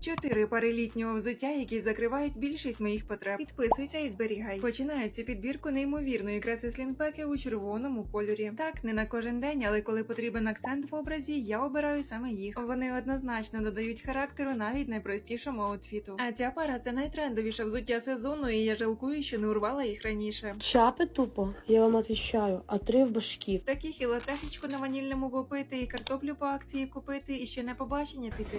Чотири пари літнього взуття, які закривають більшість моїх потреб. Підписуйся і зберігай. Починаю цю підбірку неймовірної краси слінпеки у червоному кольорі. Так, не на кожен день, але коли потрібен акцент в образі, я обираю саме їх. Вони однозначно додають характеру навіть найпростішому аутфіту. А ця пара це найтрендовіше взуття сезону, і я жалкую, що не урвала їх раніше. Шапи тупо, я вам отвечаю, а три в башки. Таких і латешечку на ванільному попити, і картоплю по акції купити, і ще на побачення піти.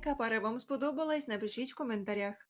яка пара вам сподобалась, напишіть в коментарях.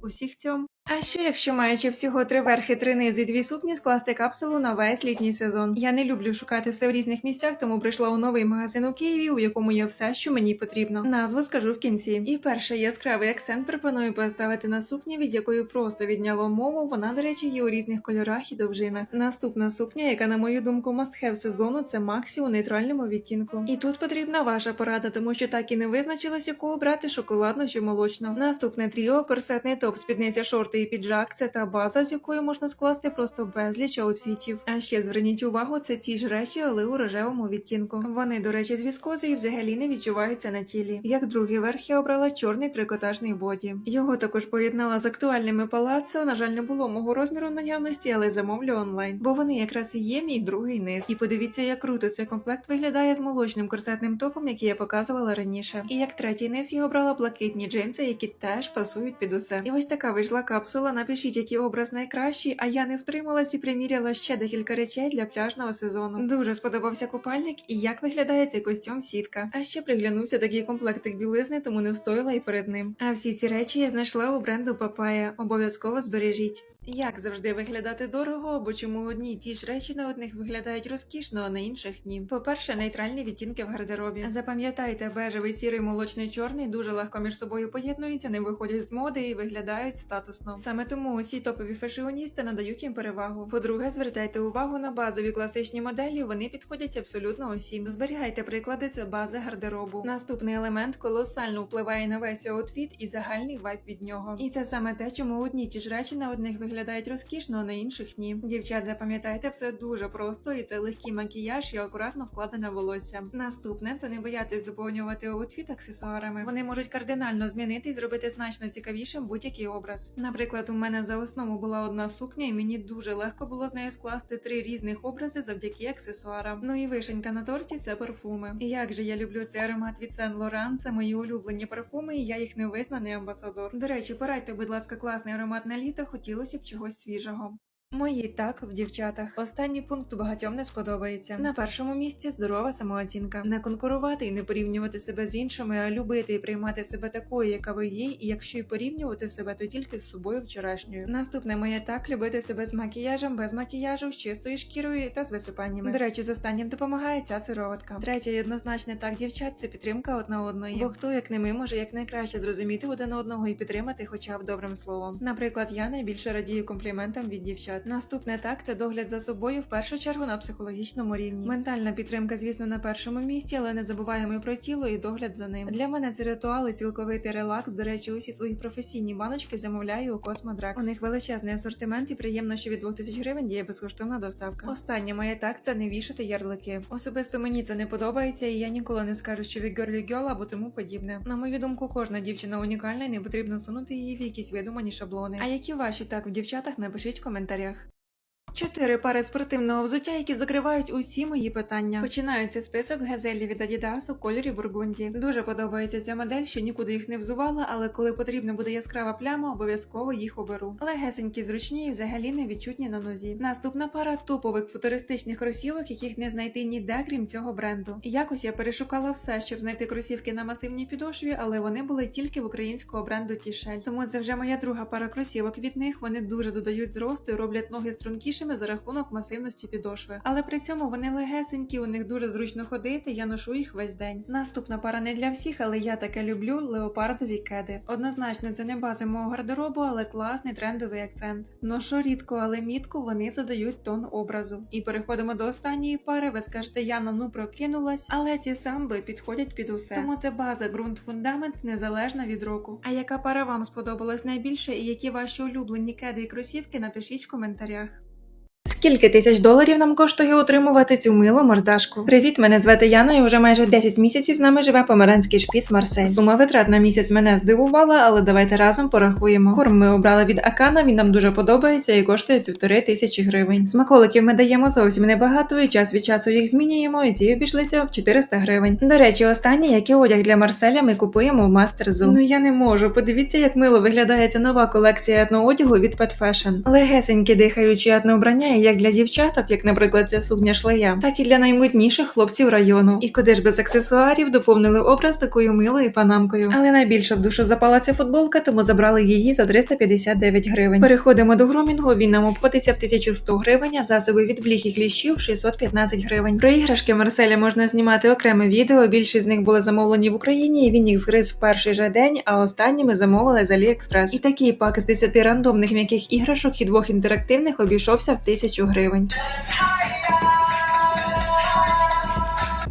Усіх цьому. А що якщо маючи всього три верхи, три низи, дві сукні, скласти капсулу на весь літній сезон? Я не люблю шукати все в різних місцях, тому прийшла у новий магазин у Києві, у якому є все, що мені потрібно. Назву скажу в кінці. І перший яскравий акцент пропоную поставити на сукні, від якої просто відняло мову. Вона, до речі, є у різних кольорах і довжинах. Наступна сукня, яка, на мою думку, have сезону, це Максі у нейтральному відтінку. І тут потрібна ваша порада, тому що так і не визначилась, яку обрати шоколадну чи молочну. Наступне тріо, корсетний топ, спідниця шорти і піджак це та база, з якої можна скласти просто безліч аутфітів. А ще зверніть увагу, це ті ж речі, але у рожевому відтінку. Вони, до речі, з віскози і взагалі не відчуваються на тілі. Як другий верх я обрала чорний трикотажний боді. Його також поєднала з актуальними палаццо. На жаль, не було мого розміру наявності, але замовлю онлайн. Бо вони якраз і є мій другий низ. І подивіться, як круто цей комплект виглядає з молочним корсетним топом, який я показувала раніше. І як третій низ я обрала блакитні джинси, які теж пасують під усе. І ось така вийшла капсула. Напишіть, який образ найкращий, а я не втрималась і приміряла ще декілька речей для пляжного сезону. Дуже сподобався купальник і як виглядає цей костюм сітка. А ще приглянувся такий комплектик білизни, тому не встояла і перед ним. А всі ці речі я знайшла у бренду Папая. Обов'язково збережіть. Як завжди виглядати дорого, бо чому одні ті ж речі на одних виглядають розкішно, а на інших ні. По-перше, нейтральні відтінки в гардеробі. Запам'ятайте, бежевий, сірий, молочний, чорний дуже легко між собою поєднуються, не виходять з моди і виглядають статусно. Саме тому усі топові фешіоністи надають їм перевагу. По-друге, звертайте увагу на базові класичні моделі, вони підходять абсолютно усім. Зберігайте приклади, це бази гардеробу. Наступний елемент колосально впливає на весь аутфіт і загальний вайб від нього. І це саме те, чому одні ті ж речі на одних виглядають виглядають розкішно, а на інших ні. Дівчат, запам'ятайте, все дуже просто, і це легкий макіяж і акуратно вкладене волосся. Наступне це не боятись доповнювати аутфіт аксесуарами. Вони можуть кардинально змінити і зробити значно цікавішим будь-який образ. Наприклад, у мене за основу була одна сукня, і мені дуже легко було з нею скласти три різних образи завдяки аксесуарам. Ну і вишенька на торті це парфуми. І як же я люблю цей аромат від Saint Laurent, це мої улюблені парфуми, і я їх невизнаний амбасадор. До речі, порадьте, будь ласка, класний аромат на літо, хотілося б чогось свіжого. Мої так в дівчатах. Останній пункт багатьом не сподобається. На першому місці здорова самооцінка. Не конкурувати і не порівнювати себе з іншими, а любити і приймати себе такою, яка ви є, і якщо і порівнювати себе, то тільки з собою вчорашньою. Наступне моє так любити себе з макіяжем, без макіяжу, з чистою шкірою та з висипаннями. До речі, з останнім допомагає ця сироватка. Третє і однозначне так дівчат це підтримка одна одної. Бо хто як не ми може якнайкраще зрозуміти один одного і підтримати, хоча б добрим словом. Наприклад, я найбільше радію компліментам від дівчат. Наступне так це догляд за собою в першу чергу на психологічному рівні. Ментальна підтримка, звісно, на першому місці, але не забуваємо і про тіло і догляд за ним. Для мене це ритуал і цілковитий релакс. До речі, усі свої професійні баночки замовляю у Космодракс. У них величезний асортимент і приємно, що від 2000 гривень є безкоштовна доставка. Останнє моє так це не вішати ярлики. Особисто мені це не подобається, і я ніколи не скажу, що ви girly girl або тому подібне. На мою думку, кожна дівчина унікальна і не потрібно сунути її в якісь видумані шаблони. А які ваші так в дівчатах напишіть в коментарях коментарях. Чотири пари спортивного взуття, які закривають усі мої питання. Починається список газелі від Adidas у кольорі бургунді. Дуже подобається ця модель, що нікуди їх не взувала, але коли потрібна буде яскрава пляма, обов'язково їх оберу. Легесенькі, зручні і взагалі не відчутні на нозі. Наступна пара топових футуристичних кросівок, яких не знайти ніде, крім цього бренду. Якось я перешукала все, щоб знайти кросівки на масивній підошві, але вони були тільки в українського бренду Тішель. Тому це вже моя друга пара кросівок від них. Вони дуже додають зросту і роблять ноги стрункішими за рахунок масивності підошви. Але при цьому вони легесенькі, у них дуже зручно ходити. Я ношу їх весь день. Наступна пара не для всіх, але я таке люблю леопардові кеди. Однозначно, це не база мого гардеробу, але класний трендовий акцент. Ношу рідко, але мітко вони задають тон образу. І переходимо до останньої пари. Ви скажете, Яна, ну прокинулась, але ці самби підходять під усе. Тому це база, ґрунт, фундамент незалежно від року. А яка пара вам сподобалась найбільше, і які ваші улюблені кеди і кросівки, напишіть в коментарях. Скільки тисяч доларів нам коштує утримувати цю милу мордашку? Привіт, мене звати Яна, і вже майже 10 місяців з нами живе померанський шпіц Марсель. Сума витрат на місяць мене здивувала, але давайте разом порахуємо. Корм ми обрали від Акана, він нам дуже подобається і коштує півтори тисячі гривень. Смаколиків ми даємо зовсім небагато, і час від часу їх змінюємо, і ці обійшлися в 400 гривень. До речі, останнє, який одяг для Марселя, ми купуємо в Мастерзу. Ну я не можу. Подивіться, як мило виглядає ця нова колекція етноодягу від Pet Fashion. Легесенькі дихаючі етнообрання і як для дівчаток, як, наприклад, ця сукня шлея, так і для наймодніших хлопців району. І куди ж без аксесуарів доповнили образ такою милою панамкою. Але найбільше в душу запала ця футболка, тому забрали її за 359 гривень. Переходимо до грумінгу. Він нам обходиться в 1100 гривень, а засоби від бліх і кліщів 615 гривень. Про іграшки Марселя можна знімати окреме відео. Більшість з них були замовлені в Україні, і він їх згриз в перший же день, а останні ми замовили з AliExpress. І такий пак з 10 рандомних м'яких іграшок і двох інтерактивних обійшовся в 1000 гривень.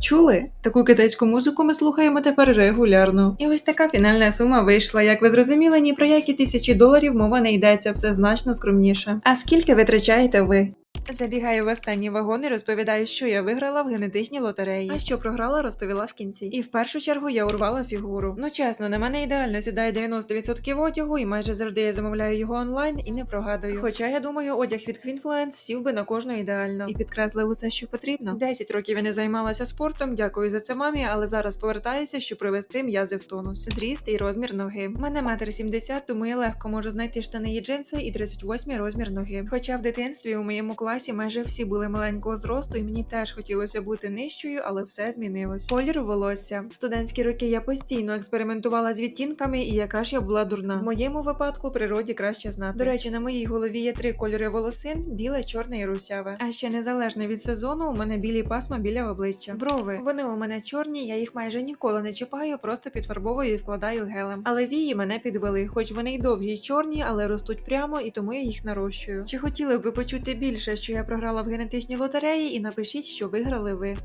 Чули? Таку китайську музику ми слухаємо тепер регулярно. І ось така фінальна сума вийшла. Як ви зрозуміли, ні про які тисячі доларів мова не йдеться, все значно скромніше. А скільки витрачаєте ви? Забігаю в останній вагон і розповідаю, що я виграла в генетичній лотереї. А що програла, розповіла в кінці. І в першу чергу я урвала фігуру. Ну чесно, на мене ідеально сідає 90% одягу, і майже завжди я замовляю його онлайн і не прогадую. Хоча я думаю, одяг від Queenfluence сів би на кожну ідеально і підкреслив усе, що потрібно. 10 років я не займалася спортом. Дякую за це мамі, але зараз повертаюся, щоб привести м'язи в тонус. Зріст і розмір ноги. У мене метр 70, тому я легко можу знайти штани і джинси і 38 розмір ноги. Хоча в дитинстві у моєму класі майже всі були маленького зросту, і мені теж хотілося бути нижчою, але все змінилось. Колір волосся. В студентські роки я постійно експериментувала з відтінками, і яка ж я була дурна. В моєму випадку природі краще знати. До речі, на моїй голові є три кольори волосин: біле, чорне і русяве. А ще незалежно від сезону, у мене білі пасма біля обличчя. Брови. Вони у мене чорні, я їх майже ніколи не чіпаю, просто підфарбовую і вкладаю гелем. Але вії мене підвели, хоч вони й довгі й чорні, але ростуть прямо, і тому я їх нарощую. Чи хотіли б ви почути більше, що я програла в генетичній лотереї? І напишіть, що виграли ви.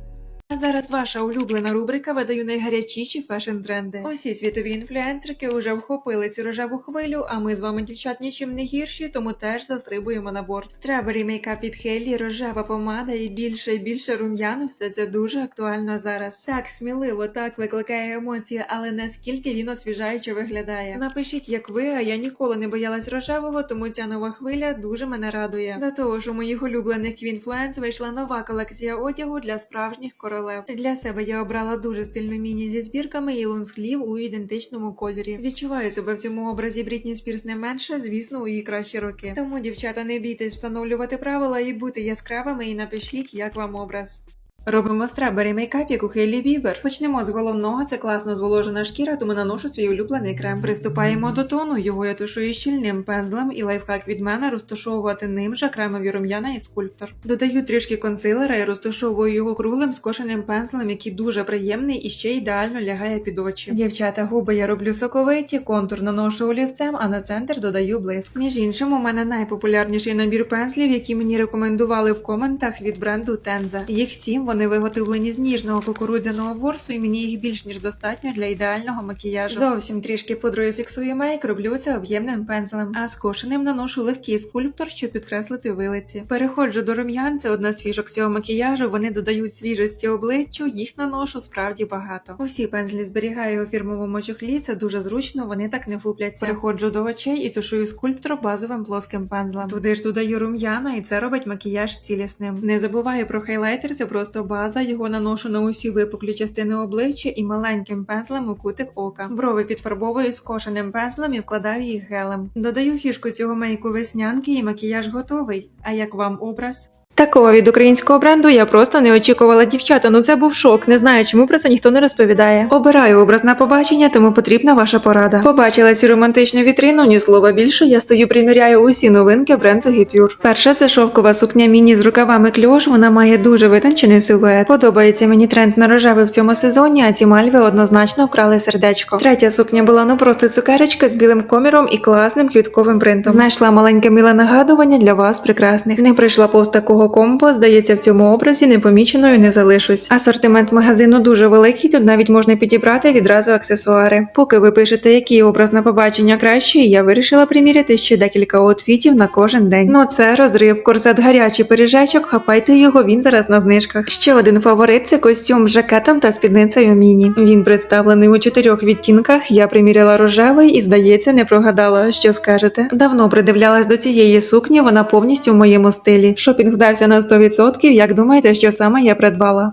А зараз ваша улюблена рубрика видаю найгарячіші фешн-тренди. Усі світові інфлюенсерки вже вхопили цю рожеву хвилю, а ми з вами, дівчат, нічим не гірші, тому теж застрибуємо на борт. Стrawberry мейкап від Хейлі, рожева помада і більше і більше рум'ян. Все це дуже актуально зараз. Так сміливо, так викликає емоції, але наскільки він освіжаюче виглядає. Напишіть, як ви, а я ніколи не боялась рожевого, тому ця нова хвиля дуже мене радує. До того ж, у моїх улюблених квінфлуенс вийшла нова колекція одягу для справжніх королев. Для себе я обрала дуже стильну міні зі збірками і лонсклів у ідентичному кольорі. Відчуваю себе в цьому образі Брітні Спірс не менше, звісно, у її кращі роки. Тому, дівчата, не бійтесь встановлювати правила і бути яскравими, і напишіть, як вам образ. Робимо страбері мейкап, як у Хейлі Бібер. Почнемо з головного, це класно зволожена шкіра, тому наношу свій улюблений крем. Приступаємо до тону. Його я тушую щільним пензлем і лайфхак від мене розташовувати ним же кремові рум'яна і скульптор. Додаю трішки консилера і розташовую його круглим скошеним пензлем, який дуже приємний і ще ідеально лягає під очі. Дівчата, губи я роблю соковиті, контур наношу олівцем, а на центр додаю блиск. Між іншим, у мене найпопулярніший набір пензлів, які мені рекомендували в коментах від бренду Tenza. Їх сім вони виготовлені з ніжного кукурудзяного ворсу, і мені їх більш ніж достатньо для ідеального макіяжу. Зовсім трішки пудрою фіксую мейк, роблю це об'ємним пензлем, а скошеним наношу легкий скульптор, щоб підкреслити вилиці. Переходжу до рум'ян, це одна з фішок цього макіяжу. Вони додають свіжості обличчю, їх наношу справді багато. Усі пензлі зберігаю у фірмовому чохлі, це дуже зручно, вони так не фупляться. Переходжу до очей і тушую скульптор базовим плоским пензлем. Туди ж додаю рум'яна, і це робить макіяж цілісним. Не забуваю про хайлайтер, це просто база. Його наношу на усі випуклі частини обличчя і маленьким пензлем у кутик ока. Брови підфарбовую скошеним пензлем і вкладаю їх гелем. Додаю фішку цього мейку веснянки і макіяж готовий. А як вам образ? Такого від українського бренду я просто не очікувала дівчата. Ну це був шок. Не знаю, чому про це ніхто не розповідає. Обираю образ на побачення, тому потрібна ваша порада. Побачила цю романтичну вітрину, ні слова більше. Я стою, приміряю усі новинки бренду Гіпюр. Перша це шовкова сукня міні з рукавами кльош. Вона має дуже витончений силует. Подобається мені тренд на рожевий в цьому сезоні, а ці мальви однозначно вкрали сердечко. Третя сукня була ну просто цукерочка з білим коміром і класним квітковим принтом. Знайшла маленьке миле нагадування для вас прекрасних. Не прийшла повз такого комбо, здається, в цьому образі непоміченою не залишусь. Асортимент магазину дуже великий, тут навіть можна підібрати відразу аксесуари. Поки ви пишете, який образ на побачення кращий, я вирішила приміряти ще декілька outfitів на кожен день. Ну це розрив, корсет гарячий пиріжечок, хапайте його, він зараз на знижках. Ще один фаворит це костюм з жакетом та спідницею міні. Він представлений у чотирьох відтінках. Я приміряла рожевий і, здається, не прогадала. Що скажете? Давно придивлялась до цієї сукні, вона повністю в моєму стилі. Шопінг вдався на 100%. Як думаєте, що саме я придбала?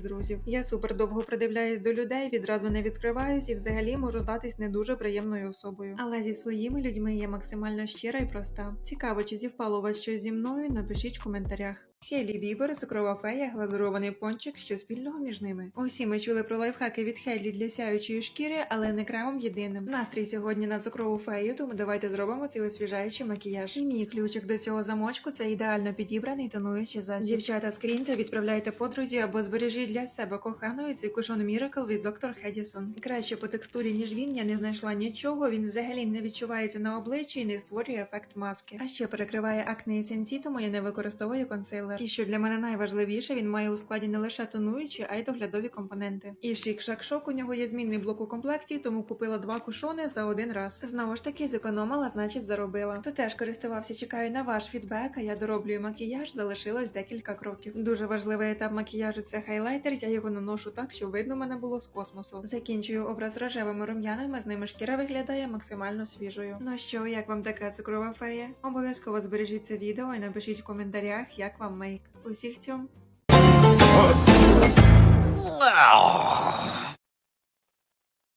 друзів. Я супер довго придивляюсь до людей, відразу не відкриваюсь і взагалі можу здатись не дуже приємною особою. Але зі своїми людьми я максимально щира і проста. Цікаво, чи зівпало у вас щось зі мною? Напишіть в коментарях. Хелі Бібер, цукрова фея, глазурований пончик, що спільного між ними. Усі ми чули про лайфхаки від Хелі для сяючої шкіри, але не кремом єдиним. Настрій сьогодні на цукрову фею, тому давайте зробимо цей освіжаючий макіяж. І мій ключик до цього замочку це ідеально підібраний тонуючий засіб. Дівчата, скріньте, відправляйте подрузі або збережіть для себе коханої цей кушон Miracle від Dr. Hedison. Краще по текстурі, ніж він, я не знайшла нічого. Він взагалі не відчувається на обличчі і не створює ефект маски. А ще перекриває акне і сенсі, тому я не використовую консилер. Консилер. І що для мене найважливіше, він має у складі не лише тонуючі, а й доглядові компоненти. І шик шак шок у нього є змінний блок у комплекті, тому купила два кушони за один раз. Знову ж таки, зекономила, значить заробила. Хто теж користувався, чекаю на ваш фідбек. А я дороблюю макіяж, залишилось декілька кроків. Дуже важливий етап макіяжу це хайлайтер. Я його наношу так, щоб видно мене було з космосу. Закінчую образ рожевими рум'янами, з ними шкіра виглядає максимально свіжою. Ну що, як вам така цукрова фея? Обов'язково збережіть це відео і напишіть в коментарях, як вам мейк. Усіх цьом.